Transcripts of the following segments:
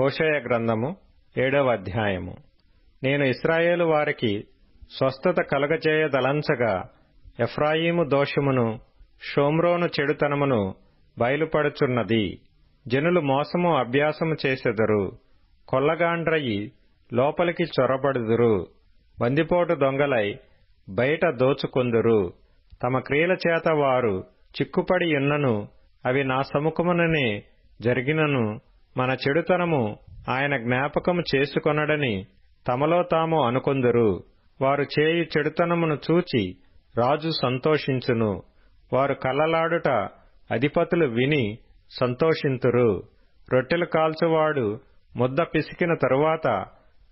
హోషేయ గ్రంథము ఏడవ అధ్యాయము. నేను ఇస్రాయేలు వారికి స్వస్థత కలగచేయదలంచగా ఎఫ్రాయిము దోషమును షోమ్రోను చెడుతనమును బయలుపడుచున్నది. జనులు మోసము అభ్యాసము చేసెదరు. కొల్లగాండ్రయి లోపలికి చొరబడుదురు. బందిపోటు దొంగలై బయట దోచుకొందురు. తమ క్రియల చేత వారు చిక్కుపడి ఉన్నను అవి నా సముఖముననే జరిగినను మన చెడుతనము ఆయన జ్ఞాపకము చేసుకొనడని తమలో తాము అనుకొందురు. వారు చేయు చెడుతనమును చూచి రాజు సంతోషించును. వారు కలలాడుట అధిపతులు విని సంతోషింతురు. రొట్టెలు కాల్చువాడు ముద్ద పిసికిన తరువాత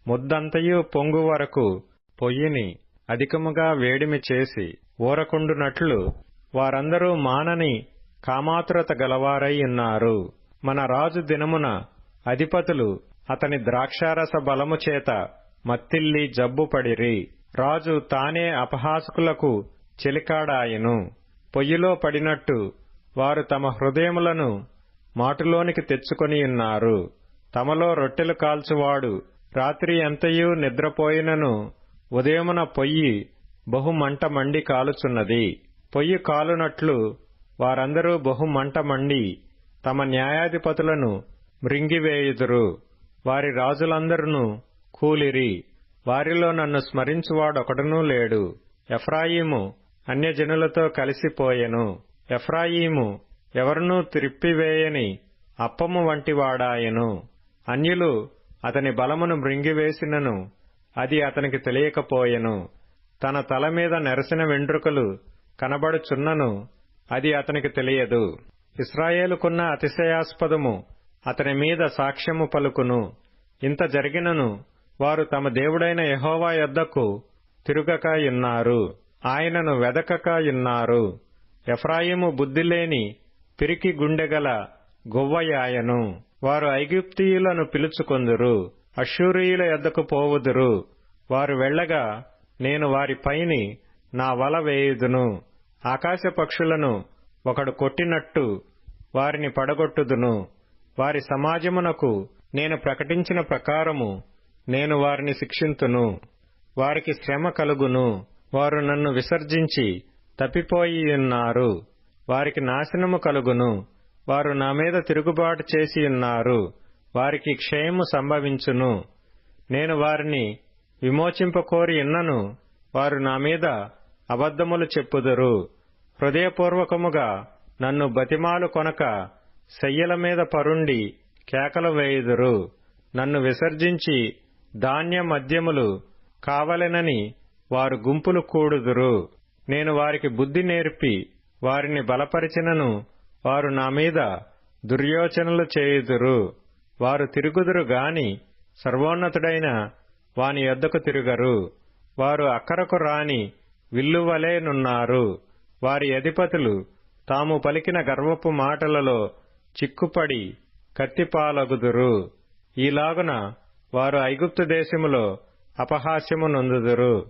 ముద్దంతయు పొంగు వరకు పొయ్యిని అధికముగా వేడిమి చేసి ఊరకుండునట్లు వారందరూ మానని కామాతురత గలవారై ఉన్నారు. మన రాజు దినమున అధిపతులు అతని ద్రాక్షారస బలము చేత మత్తిల్లి జబ్బుపడిరి రాజు తానే అపహాసుకులకు చెలికాడాయను. పొయ్యిలో పడినట్టు వారు తమ హృదయములను మాటులోనికి తెచ్చుకొనియున్నారు తమలో రొట్టెలు కాల్చువాడు రాత్రి ఎంతయూ నిద్రపోయినను ఉదయమున పొయ్యి బహుమంట మండి కాలుచున్నది. పొయ్యి కాలునట్లు వారందరూ బహుమంట మండి తమ న్యాయాధిపతులను మృంగివేయుదురు. వారి రాజులందరును కూలిరి. వారిలో నన్ను స్మరించువాడొకడునూ లేడు. ఎఫ్రాయిము అన్యజనులతో కలిసిపోయెను. ఎఫ్రాయిము ఎవరినూ త్రిప్పివేయని అప్పము వంటివాడాయెను. అన్యులు అతని బలమును మృంగివేసినను అది అతనికి తెలియకపోయెను. తన తల మీద నెరసిన వెండ్రుకలు కనబడుచున్నను అది అతనికి తెలియదు. ఇస్రాయేలుకున్న అతిశయాస్పదము అతని మీద సాక్ష్యము పలుకును. ఇంత జరిగినను వారు తమ దేవుడైన యహోవా యొద్దకు తిరుగక ఇన్నారు ఆయనను వెదకక ఇన్నారు ఎఫ్రాయిము బుద్ధిలేని పిరికి గుండెగల గొవ్వయాయను. వారు ఐగుప్తియులను పిలుచుకొందురు. అశ్షూరియుల యొద్దకు పోవుదురు. వారు వెళ్ళగా నేను వారి పైని నా వల వేయుదును. ఆకాశ పక్షులను ఒకడు కొట్టినట్టు వారిని పడగొట్టుదును. వారి సమాజమునకు నేను ప్రకటించిన ప్రకారము నేను వారిని శిక్షింతును. వారికి శ్రమ కలుగును. వారు నన్ను విసర్జించి తప్పిపోయి ఉన్నారు వారికి నాశనము కలుగును. వారు నా మీద తిరుగుబాటు చేసి ఉన్నారు వారికి క్షయము సంభవించును. నేను వారిని విమోచింపకోరి ఉన్నను. వారు నా మీద అబద్ధములు చెప్పుదురు. హృదయపూర్వకముగా నన్ను బతిమాలు కొనక శయ్యల మీద పరుండి కేకలు వేయుదురు. నన్ను విసర్జించి ధాన్య మద్యములు కావలెనని వారు గుంపులు కూడుదురు. నేను వారికి బుద్ధి నేర్పి వారిని బలపరిచినను వారు నా మీద దుర్యోచనలు చేయుదురు. వారు తిరుగుదురు గాని సర్వోన్నతుడైన వాని యొద్దకు తిరుగరు. వారు అక్కరకు రాని విల్లువలేనున్నారు వారి అధిపతులు తాము పలికిన గర్వపు మాటలలో చిక్కుపడి కత్తిపాలగుదురు. ఈలాగున వారు ఐగుప్తు దేశములో అపహాస్యము నొందుదురు.